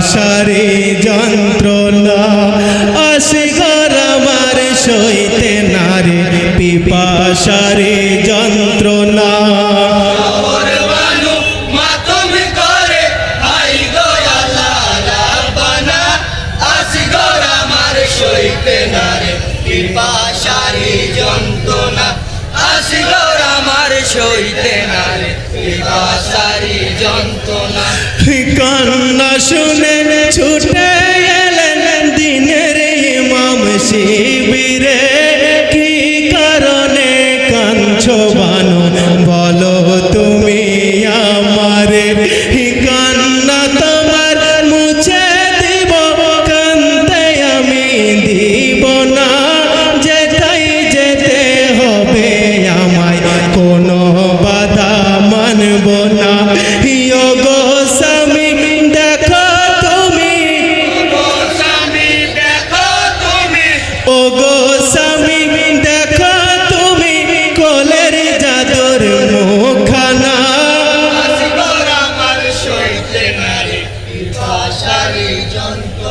আশারে যন্ত্রণা আশিগার আমার সইতে নারে পিপাশারে যন্ত্রণা। সইতে নারে পিপাশারে যন্ত্রণা। আসিল আমার সইতে নারে পিপাশারে যন্ত্রণা। কান্না শিবিরে কি কারণে কাঞ্ছ